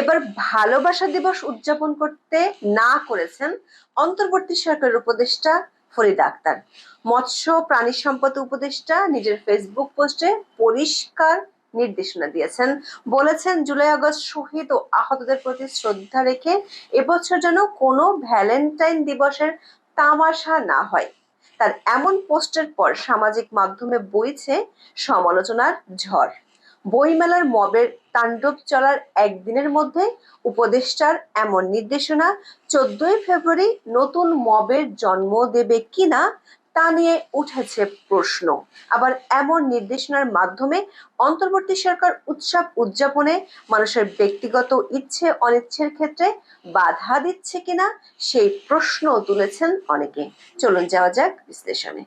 এবার ভালোবাসা দিবস উদযাপন করতে না করেছেন অন্তর্বর্তী সরকারের উপদেষ্টা ফরিদা আক্তার। মৎস্য প্রাণী সম্পদ উপদেষ্টা নিজের ফেসবুক পোস্টে পরিষ্কার নির্দেশনা দিয়েছেন। বলেছেন, জুলাই আগস্ট শহীদ ও আহতদের প্রতি শ্রদ্ধা রেখে এবছর যেন কোনো ভ্যালেন্টাইন দিবসের তামাশা না হয়। তার এমন পোস্টের পর সামাজিক মাধ্যমে বইছে সমালোচনার ঝড়। বইমেলার মবের তাণ্ডব চলার একদিনের মধ্যে উপদেষ্টার এমন নির্দেশনা, চোদ্দই ফেব্রুয়ারি নতুন মবের জন্ম দেবে কিনা তা নিয়ে উঠেছে প্রশ্ন। আবার এমন নির্দেশনার মাধ্যমে অন্তর্বর্তী সরকার উৎসব উদযাপনে মানুষের ব্যক্তিগত ইচ্ছে অনিচ্ছের ক্ষেত্রে বাধা দিচ্ছে কিনা সেই প্রশ্ন তুলেছেন অনেকে। চলুন যাওয়া যাক বিশ্লেষণে।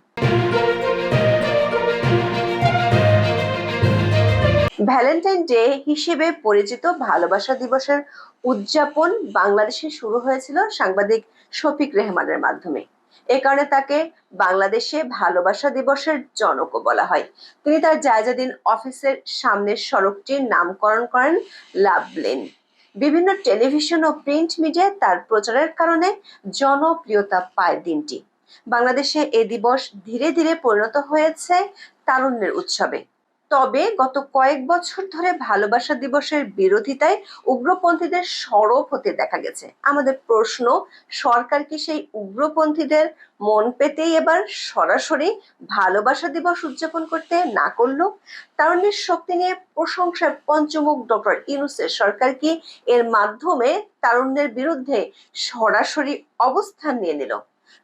ভ্যালেন্টাইন ডে হিসেবে পরিচিত ভালোবাসা দিবসের উদযাপন বাংলাদেশে শুরু হয়েছিল সাংবাদিক শফিক রেহমানের মাধ্যমে। এ কারণে তাকে বাংলাদেশে ভালোবাসা দিবসের জনকও বলা হয়। তিনি তার জায়জাদিন অফিসের সামনের সড়কটির নামকরণ করেন লাভলেন। বিভিন্ন টেলিভিশন ও প্রিন্ট মিডিয়ায় তার প্রচারের কারণে জনপ্রিয়তা পায় দিনটি। বাংলাদেশে এ দিবস ধীরে ধীরে পরিণত হয়েছে তারুণ্যের উৎসবে। তবে গত কয়েক বছর ধরে ভালোবাসা দিবসের বিরোধিতায় উগ্রপন্থীদের সরব হতে দেখা গেছে। আমাদের প্রশ্ন, সরকার কি সেই উগ্রপন্থীদের মন পেতেই এবার সরাসরি ভালোবাসা দিবস উদযাপন করতে না করল? তারুণ্যের শক্তি নিয়ে প্রশংসায় পঞ্চমুখ ডক্টর ইউনুসের সরকার কি এর মাধ্যমে তারুণ্যের বিরুদ্ধে সরাসরি অবস্থান নিয়ে নিল?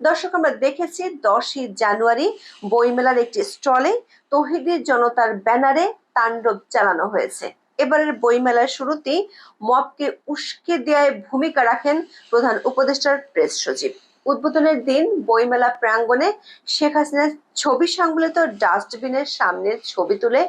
দর্শক, আমরা দেখেছি দশই জানুয়ারি বইমেলার একটি স্টলে তহিদি জনতার ব্যানারে তাণ্ডব চালানো হয়েছে। এবারের বইমেলার শুরুতেই মবকে উস্কে দেওয়ায় ভূমিকা রাখেন প্রধান উপদেষ্টার প্রেস সচিব। উদ্বোধনের দিন বইমেলা প্রাঙ্গণে শেখ হাসিনার ছবি সংবলিত ডাস্টবিনের সামনের ছবি তুলে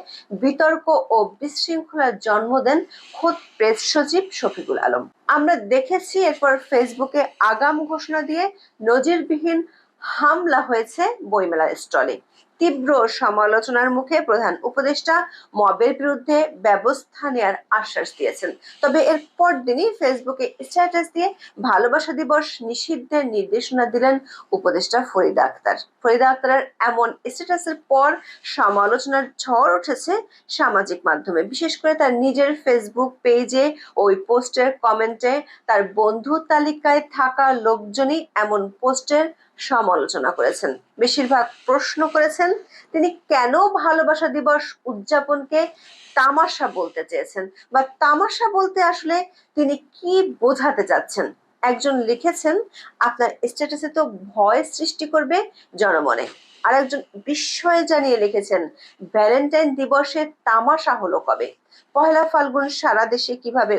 বিতর্ক ও বিশৃঙ্খলার জন্ম দেন খোদ প্রেস সচিব শফিকুল আলম। আমরা দেখেছি এরপর ফেসবুকে আগাম ঘোষণা দিয়ে নজিরবিহীন হামলা হয়েছে বইমেলার স্টলে। তীব্র সমালোচনার মুখে প্রধান উপদেষ্টা মবের বিরুদ্ধে ব্যবস্থা নেয়ার আশ্বাস দিয়েছেন। তবে এর পরদিনই ফেসবুকে স্ট্যাটাস দিয়ে ভালোবাসা দিবস নিষিদ্ধের নির্দেশনা দিলেন উপদেষ্টা ফরিদা আক্তার। ফরিদা আক্তারের এমন স্ট্যাটাসের পর সমালোচনার ঝড় উঠেছে সামাজিক মাধ্যমে। বিশেষ করে তার নিজের ফেসবুক পেজে ওই পোস্টের কমেন্টে তার বন্ধু তালিকায় থাকা লোকজনই এমন পোস্টের সমালোচনা করেছেন। বেশিরভাগ প্রশ্ন করেছেন, তিনি কেন ভালোবাসা দিবস উদযাপনকে তামাশা বলতে চেয়েছেন বা তামাশা বলতে আসলে তিনি কি বোঝাতে চাচ্ছেন একজন লিখেছেন, আপনার স্ট্যাটাসে তো ভয় সৃষ্টি করবে জনমনে। আর একজন বিস্ময়ে জানিয়ে লিখেছেন ভ্যালেন্টাইন দিবসে তামাশা হলো কবে? পহেলা ফাল্গুন সারা দেশে কীভাবে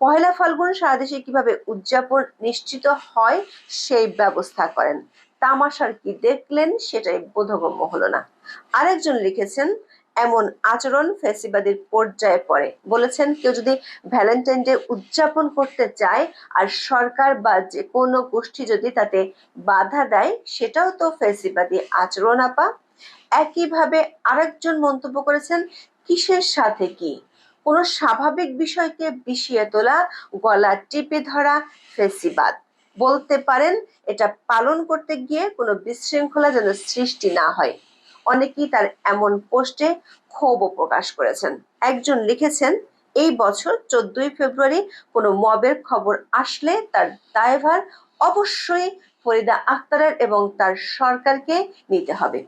পহেলা ফাল্গুন সারা দেশে কীভাবে উদযাপন নিশ্চিত হয় সেই ব্যবস্থা করেন। তামাশার কি দেখলেন সেটাই বোধগম্য হলো না। আরেকজন লিখেছেন, এমন আচরণ ফেসিবাদীর পর্যায়ে পড়ে। বলেছেন, কেউ যদি ভ্যালেন্টাইন ডে উদযাপন করতে চায় আর সরকার বা যে কোনো গোষ্ঠী যদি তাতে বাধা দেয়, সেটাও তো ফেসিবাদী আচরণ আপা। একইভাবে আরেকজন মন্তব্য করেছেন, কিসের সাথে কি? কোনো স্বাভাবিক বিষয়কে বিষিয়ে তোলা, গলা টিপে ধরা, ফেসিবাদ। বলতে পারেন, এটা পালন করতে গিয়ে কোনো বিশৃঙ্খলা যেন সৃষ্টি না হয়। অনেকেই তার এমন পোস্টে ক্ষোভও প্রকাশ করেছেন। একজন লিখেছেন, এই বছর চোদ্দই ফেব্রুয়ারি কোনো মবের খবর আসলে তার দায়ভার অবশ্যই ফরিদা আক্তারের এবং তার সরকারকে নিতে হবে।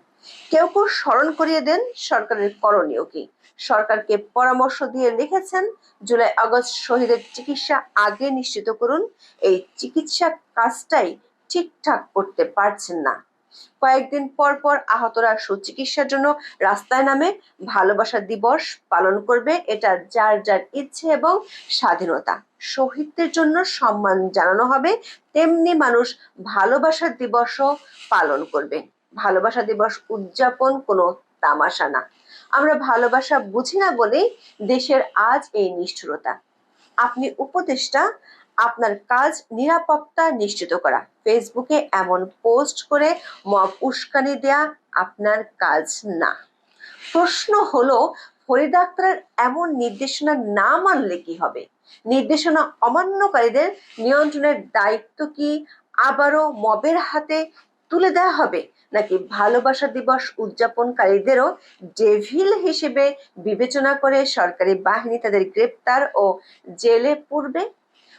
কেউ কেউ স্মরণ করিয়ে দেন, সরকারের করণীয় কি? সরকারকে পরামর্শ দিয়ে লিখেছেন, জুলাই আগস্ট শহীদের চিকিৎসা আগে নিশ্চিত করুন, এই চিকিৎসা কাজটাই ঠিকঠাক করতে পারছেন না। কয়েকদিন পর পর আহতরা সুচিকিৎসার জন্য রাস্তায় নামে ভালোবাসা দিবস পালন করবে, এটা যার যার ইচ্ছে এবং স্বাধীনতা। শহীদদের জন্য সম্মান জানানো হবে, তেমনি মানুষ ভালোবাসা দিবসও পালন করবে। ভালোবাসা দিবস উদযাপন কোনো তামাশা না। আমরা ভালোবাসা বুঝি না বলেই দেশের আজ এই নিষ্ঠুরতা। আপনি উপদেষ্টা, আপনার কাজ নিরাপত্তা নিশ্চিত করা। ফেসবুকে এমন পোস্ট করে মব উস্কানি দেয়া আপনার কাজ না। প্রশ্ন হলো ফরিদ আক্তারের এমন নির্দেশনা না মানলে কি হবে? নির্দেশনা অমান্যকারীদের নিয়ন্ত্রণের দায়িত্ব কি আবারও মবের হাতে তুলে দেওয়া হবে। নাকি ভালোবাসা দিবস উদযাপনকারীদেরও ডেভিল হিসেবে বিবেচনা করে সরকারি বাহিনী তাদের গ্রেপ্তার ও জেলে পূর্বে?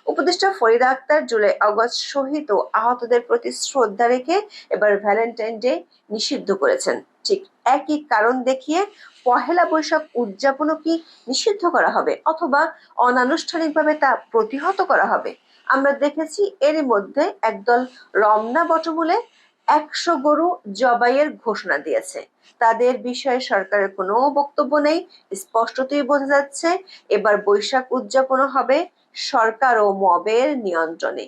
উপদেষ্টা ফরিদা আক্তার জুলাই আগস্ট শহীদ ও আহতদের প্রতি শ্রদ্ধা রেখে এবার ভ্যালেন্টাইন ডে নিষিদ্ধ করেছেন। ঠিক একই কারণ দেখিয়ে পহেলা বৈশাখ উদযাপনও কি নিষিদ্ধ করা হবে অথবা অনানুষ্ঠানিকভাবে তা প্রতিহত করা হবে? আমরা দেখেছি এরই মধ্যে একদল রমনা বটমূলে একশো গরু জবাইয়ের ঘোষণা দিয়েছে। তাদের বিষয়ে সরকারের কোনো বক্তব্য নেই, স্পষ্টতই বোঝা যাচ্ছে এবার বৈশাখ উদযাপনও হবে সরকার ও মবের নিয়ন্ত্রণে।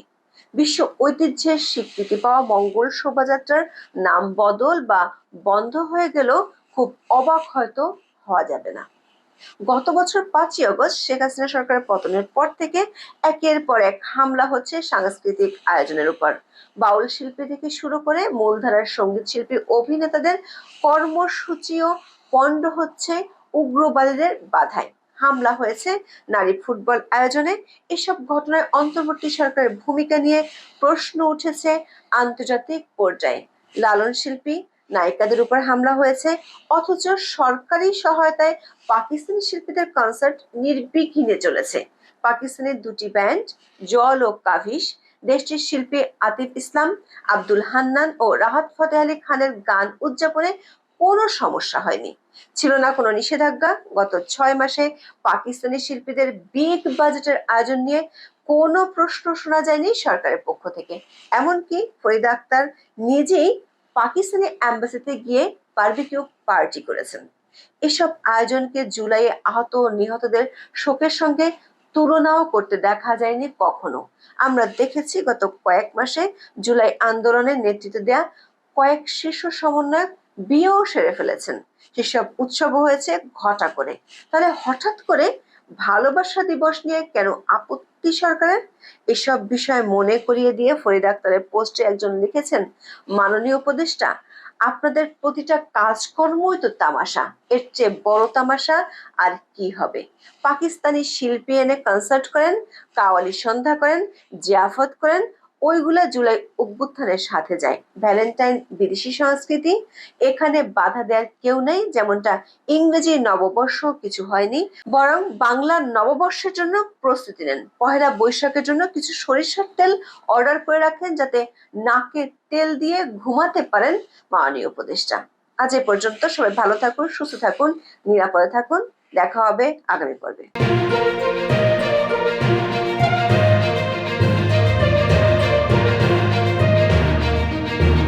বিশ্ব ঐতিহ্যের স্বীকৃতি পাওয়া মঙ্গল শোভাযাত্রার নাম বদল বা বন্ধ হয়ে গেলেও খুব অবাক হয়তো হওয়া যাবে না। গত বছর পাঁচই অগস্ট শেখ হাসিনা সরকারের পতনের পর থেকে একের পর এক হামলা হচ্ছে সাংস্কৃতিক আয়োজনের উপর। বাউল শিল্পী থেকে শুরু করে মূলধারার সংগীত শিল্পী, অভিনেতাদের কর্মসূচিও পণ্ড হচ্ছে উগ্রবাদীদের বাধায়। হামলা হয়েছে নারী ফুটবল আয়োজনে। এসব ঘটনায় অন্তর্বর্তী সরকারের ভূমিকা নিয়ে প্রশ্ন উঠেছে আন্তর্জাতিক পর্যায়ে। লালন শিল্পী নায়িকাদের উপর হামলা হয়েছে, অথচ সরকারি সহায়তায় পাকিস্তানি শিল্পীদের কনসার্ট নির্বিঘ্নে চলেছে। পাকিস্তানের দুটি ব্যান্ড জল ও কাভিশ, দেশটির শিল্পী আতিফ ইসলাম, আব্দুল হান্নান ও রাহাত ফতে আলী খানের গান উদযাপনে কোনো সমস্যা হয়নি। ছিল না কোনো নিষেধাজ্ঞা। গত ছয় মাসে পাকিস্তানি শিল্পীদের বিগ বাজেটের আয়োজন নিয়ে কোনো প্রশ্ন শোনা যায়নি সরকারের পক্ষ থেকে। এমনকি ফরিদা আক্তার নিজেই পাকিস্তানি অ্যাম্বাসিতে গিয়ে বারবিকিউ পার্টি করেছেন। এসব আয়োজনকে জুলাইয়ে আহত নিহতদের শোকের সঙ্গে তুলনাও করতে দেখা যায়নি কখনো। আমরা দেখেছি গত কয়েক মাসে জুলাই আন্দোলনের নেতৃত্ব দেয়া কয়েক শীর্ষ সমন্বয়ক বিয়েও সেরে ফেলেছেন। সেসব উৎসব হয়েছে ঘটা করে। তাহলে হঠাৎ করে ভালোবাসা দিবস নিয়ে কেন আপত্তি সরকারের? এসব বিষয় মনে করিয়ে দিয়ে ফরিদ আক্তারের পোস্টে একজন লিখেছেন, মাননীয় উপদেষ্টা, আপনাদের প্রতিটা কাজকর্মই তো তামাশা। এর চেয়ে বড় তামাশা আর কি হবে? পাকিস্তানি শিল্পী এনে কনসার্ট করেন, কাওয়ালি সন্ধ্যা করেন, জিয়াফত করেন ওইগুলা জুলাই অভ্যুত্থানের সাথে যায়। ভ্যালেন্টাইন বিদেশি সংস্কৃতি, এখানে বাধা দেওয়ার কেউ নেই, যেমনটা ইংরেজি নববর্ষ কিছু হয়নি, বরং বাংলার নববর্ষের জন্য প্রস্তুতি নেন। পহেলা বৈশাখের জন্য কিছু সরিষার তেল অর্ডার করে রাখেন, যাতে নাকে তেল দিয়ে ঘুমাতে পারেন মাননীয় উপদেষ্টা। আজ এ পর্যন্ত সবাই ভালো থাকুন, সুস্থ থাকুন, নিরাপদে থাকুন। দেখা হবে আগামী পর্বে।